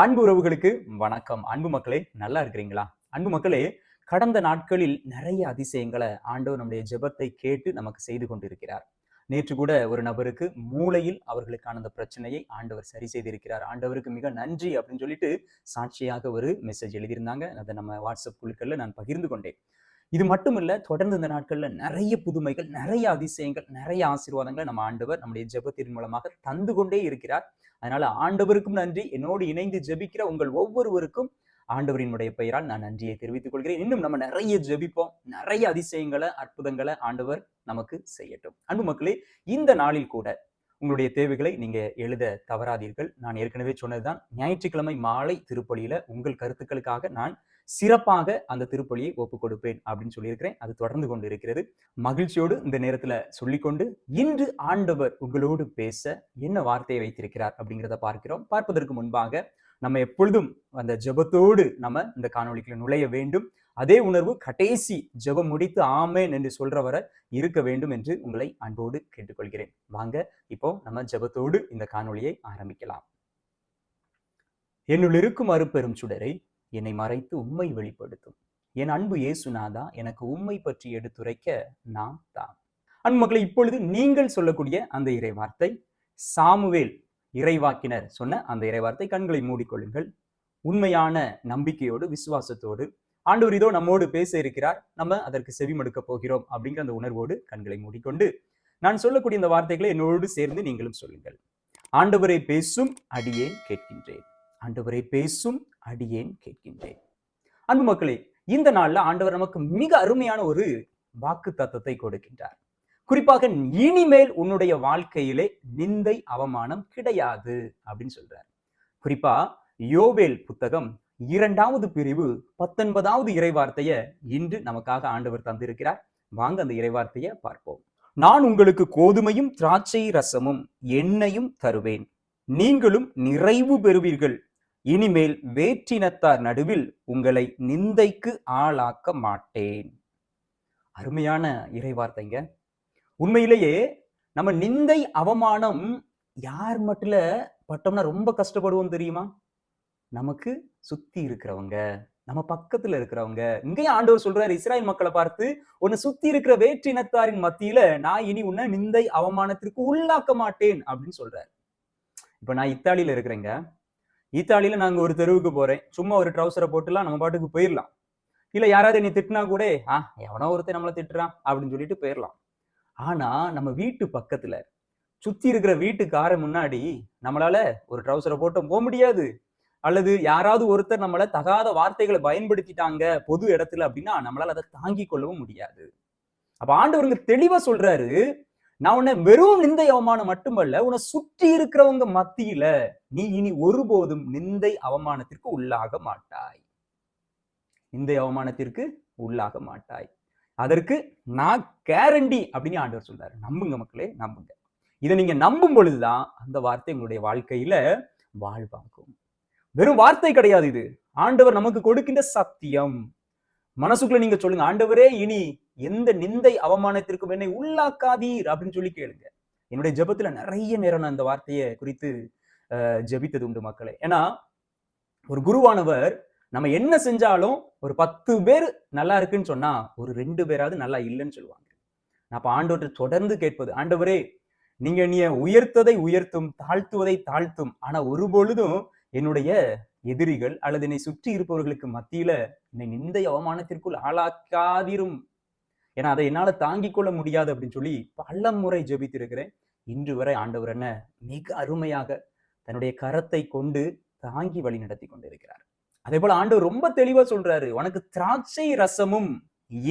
அன்பு உறவுகளுக்கு வணக்கம். அன்பு மக்களே நல்லா இருக்கிறீங்களா? அன்பு மக்களே கடந்த நாட்களில் நிறைய அதிசயங்களை ஆண்டவர் நம்முடைய ஜெபத்தை கேட்டு நமக்கு செய்து கொண்டிருக்கிறார். நேற்று கூட ஒரு நபருக்கு மூளையில் அவர்களுக்கான அந்த பிரச்சனையை ஆண்டவர் சரி செய்திருக்கிறார். ஆண்டவருக்கு மிக நன்றி அப்படின்னு சொல்லிட்டு சாட்சியாக ஒரு மெசேஜ் எழுதியிருந்தாங்க. அதை நம்ம வாட்ஸ்அப் குழுக்கள்ல நான் பகிர்ந்து கொண்டேன். இது மட்டும் இல்லை தொடர்ந்து இந்த நாட்கள்ல நிறைய புதுமைகள் நிறைய அதிசயங்கள் நிறைய ஆசீர்வாதங்களை நம்ம ஆண்டவர் நம்முடைய ஜெபத்தின் மூலமாக தந்து கொண்டே இருக்கிறார். அதனால ஆண்டவருக்கும் நன்றி. என்னோடு இணைந்து ஜெபிக்கிற உங்கள் ஒவ்வொருவருக்கும் ஆண்டவரினுடைய பெயரால் நான் நன்றியை தெரிவித்துக் கொள்கிறேன். இன்னும் நம்ம நிறைய ஜெபிப்போம். நிறைய அதிசயங்களை அற்புதங்களை ஆண்டவர் நமக்கு செய்யட்டும். அன்பு மக்களே இந்த நாளில் கூட உங்களுடைய தேவைகளை நீங்க எழுத தவறாதீர்கள். நான் ஏற்கனவே சொன்னதுதான் ஞாயிற்றுக்கிழமை மாலை திருப்பலியில உங்கள் கருத்துக்களுக்காக நான் சிறப்பாக அந்த திருப்பலியை ஒப்பு கொடுப்பேன் அப்படின்னு சொல்லியிருக்கிறேன். அது தொடர்ந்து கொண்டு இருக்கிறது மகிழ்ச்சியோடு இந்த நேரத்துல சொல்லிக்கொண்டு இன்று ஆண்டவர் உங்களோடு பேச என்ன வார்த்தையை வைத்திருக்கிறார் அப்படிங்கிறத பார்க்கிறோம். பார்ப்பதற்கு முன்பாக நம்ம எப்பொழுதும் அந்த ஜெபத்தோடு நம்ம இந்த காணொளிக்குள்ள நுழைய வேண்டும். அதே உணர்வு கடைசி ஜெபம் முடித்து ஆமேன் என்று சொல்றவரை இருக்க வேண்டும் என்று உங்களை அன்போடு கேட்டுக்கொள்கிறேன். வாங்க இப்போ நம்ம ஜெபத்தோடு இந்த காணொலியை ஆரம்பிக்கலாம். என்னுள் இருக்கும் அருப்பெரும் சுடரை என்னை மறைத்து உண்மை வெளிப்படுத்தும். என் அன்பு இயேசுநாதா எனக்கு உண்மை பற்றி எடுத்துரைக்க நாம் தான். அன்புமக்களை இப்பொழுது நீங்கள் சொல்லக்கூடிய அந்த இறை வார்த்தை சாமுவேல் இறைவாக்கினர் சொன்ன அந்த இறைவார்த்தை கண்களை மூடிக்கொள்ளுங்கள். உண்மையான நம்பிக்கையோடு விசுவாசத்தோடு ஆண்டவர் இதோ நம்மோடு பேச இருக்கிறார் நம்ம அதற்கு செவிமடுக்க போகிறோம் அப்படிங்கிற அந்த உணர்வோடு கண்களை மூடிக்கொண்டு நான் சொல்லக்கூடிய இந்த வார்த்தைகளை என்னோடு சேர்ந்து நீங்களும் சொல்லுங்கள். ஆண்டவரை பேசும் அடியேன் கேட்கின்றேன். ஆண்டவரை பேசும் அடியேன் கேட்கின்றேன். அன்பு மக்களே இந்த நாள்ல ஆண்டவர் நமக்கு மிக அருமையான ஒரு வாக்கு தத்தத்தை கொடுக்கின்றார். குறிப்பாக இனிமேல் உன்னுடைய வாழ்க்கையிலே நிந்தை அவமானம் கிடையாது அப்படின்னு சொல்றார். குறிப்பா யோவேல் புத்தகம் இரண்டாவது பிரிவு பத்தொன்பதாவது இறைவார்த்தைய இன்று நமக்காக ஆண்டவர் தந்திருக்கிறார். வாங்க அந்த இறைவார்த்தைய பார்ப்போம். நான் உங்களுக்கு கோதுமையும் திராட்சை ரசமும் எண்ணெயும் தருவேன். நீங்களும் நிறைவு பெறுவீர்கள். இனிமேல் வேற்றினத்தார் நடுவில் உங்களை நிந்தைக்கு ஆளாக்க மாட்டேன். அருமையான இறைவார்த்தைங்க. உண்மையிலேயே நம்ம நிந்தை அவமானம் யார் மட்டும் பட்டோம்னா ரொம்ப கஷ்டப்படுவோம் தெரியுமா? நமக்கு சுத்தி இருக்கிறவங்க நம்ம பக்கத்துல இருக்கிறவங்க. இங்கேயும் ஆண்டவர் சொல்றாரு இஸ்ராயல் மக்களை பார்த்து உன்னை சுத்தி இருக்கிற வேற்றினத்தாரின் மத்தியில நான் இனி உன்னை நிந்தை அவமானத்திற்கு உள்ளாக்க மாட்டேன் அப்படின்னு சொல்றாரு. இப்ப நான் இத்தாலியில இருக்கிறேங்க. இத்தாலியில நாங்க ஒரு தெருவுக்கு போறேன். சும்மா ஒரு ட்ரௌசரை போட்டுலாம் நம்ம பாட்டுக்கு போயிடலாம் இல்ல யாராவது என்னை திட்டினா கூட ஆ எவனோ ஒருத்தர் நம்மளை திட்டுறான் அப்படின்னு சொல்லிட்டு போயிடலாம் ஆனா நம்ம வீட்டு பக்கத்துல சுத்தி இருக்கிற வீட்டுக்கார முன்னாடி நம்மளால ஒரு ட்ரௌசரை போட்டு போக முடியாது. அல்லது யாராவது ஒருத்தர் நம்மளை தகாத வார்த்தைகளை பயன்படுத்திட்டாங்க பொது இடத்துல அப்படின்னா நம்மளால அதை தாங்கி கொள்ளவும் முடியாது. அப்ப ஆண்டவருங்க தெளிவா சொல்றாரு நான் உன்னை வெறும் நிந்தை அவமானம் மட்டுமல்ல உன்னை சுற்றி இருக்கிறவங்க மத்தியில நீ இனி ஒருபோதும் நிந்தை அவமானத்திற்கு உள்ளாக மாட்டாய். நிந்தை அவமானத்திற்கு உள்ளாக மாட்டாய். அதற்கு நான் கேரண்டி அப்படின்னு ஆண்டவர் சொல்றாரு. நம்புங்க மக்களே நம்புங்க. இதை நீங்க நம்பும் பொழுதுதான் அந்த வார்த்தை உங்களுடைய வாழ்க்கையில வாழ்வாகும். வெறும் வார்த்தை கிடையாது இது. ஆண்டவர் நமக்கு கொடுக்கின்ற சத்தியம். மனசுக்குள்ள நீங்க சொல்லுங்க ஆண்டவரே இனி எந்த நிந்தை அவமானத்திற்கும் என்னை உள்ளாக்காதீர் அப்படின்னு சொல்லி கேளுங்க. என்னுடைய ஜபத்துல நிறைய நேரம் நான் இந்த வார்த்தையை குறித்து ஜெபித்தது உண்டு மக்களே. ஏன்னா ஒரு குருவானவர் நம்ம என்ன செஞ்சாலும் ஒரு பத்து பேர் நல்லா இருக்குன்னு சொன்னா ஒரு ரெண்டு பேராவது நல்லா இல்லைன்னு சொல்லுவாங்க. நான் அப்ப ஆண்டவற்றை தொடர்ந்து கேட்பது ஆண்டவரே நீங்க நீ உயர்த்ததை உயர்த்தும் தாழ்த்துவதை தாழ்த்தும். ஆனா ஒரு பொழுதும் என்னுடைய எதிரிகள் அல்லது என்னை சுற்றி இருப்பவர்களுக்கு மத்தியில என்னை நிந்தை அவமானத்திற்குள் ஆளாக்காதிரும். ஏன்னா அதை என்னால தாங்கிக் கொள்ள முடியாது அப்படின்னு சொல்லி பல முறை ஜெபித்திருக்கிறேன். இன்று வரை ஆண்டவர் என்ன மிக அருமையாக தன்னுடைய கரத்தை கொண்டு தாங்கி வழி நடத்தி கொண்டிருக்கிறார். அதே போல ஆண்டவர் ரொம்ப தெளிவா சொல்றாரு உனக்கு திராட்சை ரசமும்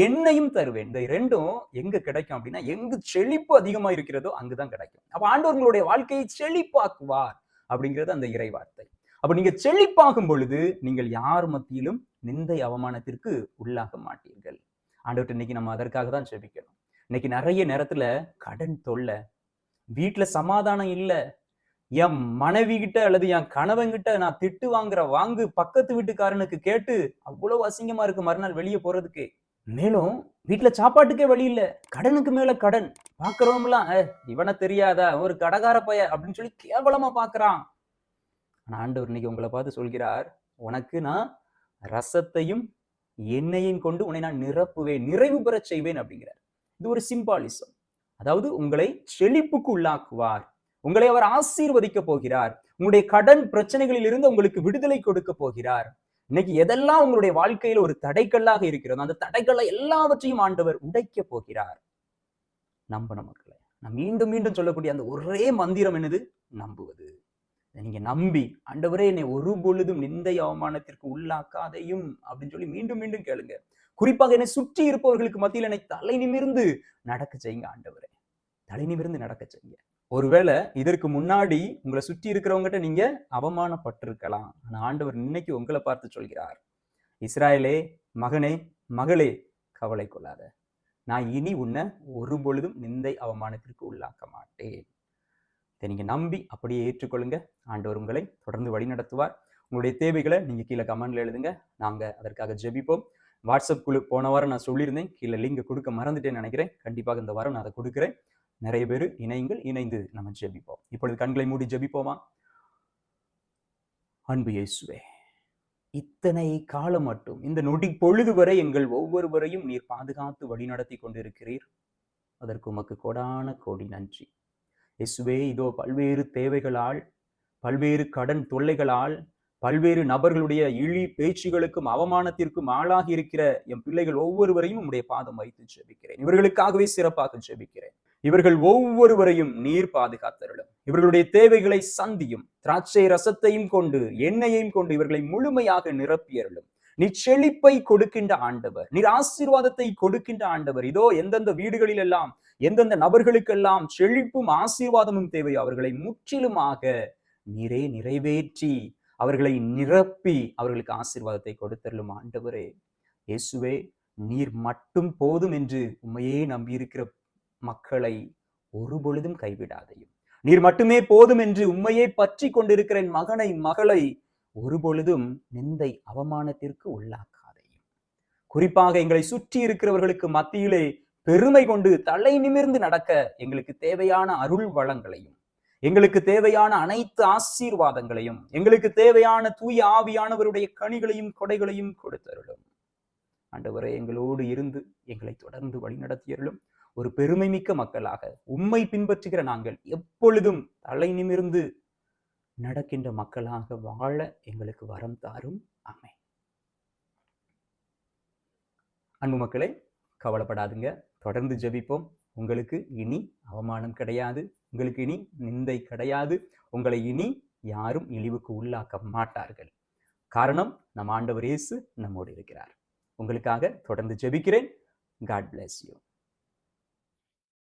எண்ணெயும் தருவேன். இந்த ரெண்டும் எங்க கிடைக்கும் அப்படின்னா எங்கு செழிப்பு அதிகமா இருக்கிறதோ அங்குதான் கிடைக்கும். அப்ப ஆண்டவர்களுடைய வாழ்க்கையை செழிப்பாக்குவார் அப்படிங்கிறது அந்த இறை வார்த்தை அப்ப நீங்க செழிப்பாகும் பொழுது நீங்கள் யார் மத்தியிலும் நிந்தை அவமானத்திற்கு உள்ளாக மாட்டீர்கள். ஆண்டவர்கிட்ட இன்னைக்கு நம்ம அதற்காக தான் செபிக்கணும். இன்னைக்கு நிறைய நேரத்துல கடன் தொல்லை வீட்டுல சமாதானம் இல்ல என் மனைவி கிட்ட அல்லது என் கணவன் கிட்ட நான் திட்டு வாங்குற வாங்கு பக்கத்து வீட்டுக்காரனுக்கு கேட்டு அவ்வளவு அசிங்கமா இருக்கு மறுநாள் வெளியே போறதுக்கு. மேலும் வீட்டுல சாப்பாட்டுக்கே வழி இல்ல கடனுக்கு மேல கடன். பாக்குறவங்களாம் இவனை தெரியாதா? ஒரு கடகார பைய அப்படின்னு சொல்லி கேவலமா பாக்குறான். ஆனால் ஆண்டவர் இன்னைக்கு உங்களை பார்த்து சொல்கிறார் உனக்கு நான் ரசத்தையும் எண்ணெயையும் கொண்டு உன்னை நான் நிரப்புவேன் நிறைவு பெறச் செய்வேன் அப்படிங்கிறார். இது ஒரு சிம்பாலிசம். அதாவது உங்களை செழிப்புக்கு உள்ளாக்குவார். உங்களை அவர் ஆசீர்வதிக்க போகிறார். உங்களுடைய கடன் பிரச்சனைகளில் இருந்து உங்களுக்கு விடுதலை கொடுக்க போகிறார். இன்னைக்கு எதெல்லாம் உங்களுடைய வாழ்க்கையில ஒரு தடைக்கல்லாக இருக்கிறதோ அந்த தடைக்கல்ல எல்லாவற்றையும் ஆண்டவர் உடைக்க போகிறார். நம்ப மக்களை. நான் மீண்டும் மீண்டும் சொல்லக்கூடிய அந்த ஒரே மந்திரம் என்னது? நம்புவது. நீங்க நம்பி ஆண்டவரே என்னை ஒரு பொழுதும் நிந்தை அவமானத்திற்கு உள்ளாக்காதையும் அப்படின்னு சொல்லி மீண்டும் மீண்டும் கேளுங்க. குறிப்பாக என்னை சுற்றி இருப்பவர்களுக்கு மத்தியில் என்னை தலை நிமிர்ந்து நடக்க செய்யுங்க ஆண்டவரே. தலை நிமிர்ந்து நடக்க செய்யுங்க. ஒருவேளை இதற்கு முன்னாடி உங்களை சுற்றி இருக்கிறவங்ககிட்ட நீங்க அவமானப்பட்டிருக்கலாம். ஆனா ஆண்டவர் இன்னைக்கு உங்களை பார்த்து சொல்கிறார். இஸ்ராயலே மகனே மகளே கவலை கொள்ளாத நான் இனி உன்னை ஒரு பொழுதும் நிந்தை அவமானத்திற்கு உள்ளாக்க மாட்டேன். இதை நீங்கள் நம்பி அப்படியே ஏற்றுக்கொள்ளுங்க. ஆண்டவர் உங்களை தொடர்ந்து வழிநடத்துவார். உங்களுடைய தேவைகளை நீங்கள் கீழே கமெண்ட்ல எழுதுங்க. நாங்கள் அதற்காக ஜெபிப்போம். வாட்ஸ்அப் குழு போன வாரம் நான் சொல்லியிருந்தேன். கீழே லிங்க் கொடுக்க மறந்துட்டேன்னு நினைக்கிறேன். கண்டிப்பாக இந்த வாரம் நான் அதை கொடுக்குறேன். நிறைய பேர் இணையுங்கள். இணைந்து நம்ம ஜெபிப்போம். இப்பொழுது கண்களை மூடி ஜெபிப்போமா? அன்பு இயேசுவே இத்தனை காலம் மட்டும் இந்த நொடி பொழுது வரை எங்கள் ஒவ்வொருவரையும் நீர் பாதுகாத்து வழிநடத்தி கொண்டிருக்கிறீர். அதற்கு உமக்கு கொடான கோடி நன்றி. இயேசுவே இதோ பல்வேறு தேவைகளால் பல்வேறு கடன் தொல்லைகளால் பல்வேறு நபர்களுடைய இழி பேச்சுகளுக்கும் அவமானத்திற்கும் ஆளாகி இருக்கிற என் பிள்ளைகள் ஒவ்வொருவரையும் உம்முடைய பாதம் வைத்து ஜெபிக்கிறேன். இவர்களுக்காகவே சிறப்பாக ஜெபிக்கிறேன். இவர்கள் ஒவ்வொருவரையும் நீர் பாதுகாத்தருளும். இவர்களுடைய தேவைகளை சந்தியும் திராட்சை ரசத்தையும் கொண்டு எண்ணெயையும் கொண்டு இவர்களை முழுமையாக நிரப்பியருளும். நீ செழிப்பை கொடுக்கின்ற ஆண்டவர் நீர் ஆசீர்வாதத்தை கொடுக்கின்ற ஆண்டவர். இதோ எந்தெந்த வீடுகளில் எல்லாம் எந்தெந்த நபர்களுக்கெல்லாம் செழிப்பும் ஆசீர்வாதமும் தேவை அவர்களை முற்றிலுமாக நிறை நிறைவேற்றி அவர்களை நிரப்பி அவர்களுக்கு ஆசீர்வாதத்தை கொடுத்தருளும் ஆண்டவரே. இயேசுவே நீர் மட்டும் போதும் என்று உண்மையே நம்பியிருக்கிற மக்களை ஒரு பொழுதும் கைவிடாதையும். நீர் மட்டுமே போதும் என்று உண்மையை பற்றி கொண்டிருக்கிற மகனை மகளை ஒரு பொழுதும் நிந்தை அவமானத்திற்கு உள்ளாக்காதையும் குறிப்பாக எங்களை சுற்றி இருக்கிறவர்களுக்கு மத்தியிலே பெருமை கொண்டு தலை நிமிர்ந்து நடக்க எங்களுக்கு தேவையான அருள் வளங்களையும் எங்களுக்கு தேவையான அனைத்து ஆசீர்வாதங்களையும் எங்களுக்கு தேவையான தூய ஆவியானவருடைய கனிகளையும் கொடைகளையும் கொடுத்தருளும். ஆண்டவரே எங்களோடு இருந்து எங்களை தொடர்ந்து வழிநடத்தியருளும். ஒரு பெருமை மிக்க மக்களாக உம்மை பின்பற்றுகிற நாங்கள் எப்பொழுதும் தலை நிமிர்ந்து நடக்கின்ற மக்களாக வாழ எங்களுக்கு வரம் தாரும். அமை அன்பு மக்களே கவலைப்படாதுங்க. தொடர்ந்து ஜெபிப்போம். உங்களுக்கு இனி அவமானம் கிடையாது. உங்களுக்கு இனி நிந்தை கிடையாது. உங்களை இனி யாரும் இழிவுக்கு உள்ளாக்க மாட்டார்கள். காரணம் நம் ஆண்டவர் இயேசு நம்மோடு இருக்கிறார். உங்களுக்காக தொடர்ந்து ஜெபிக்கிறேன். God bless you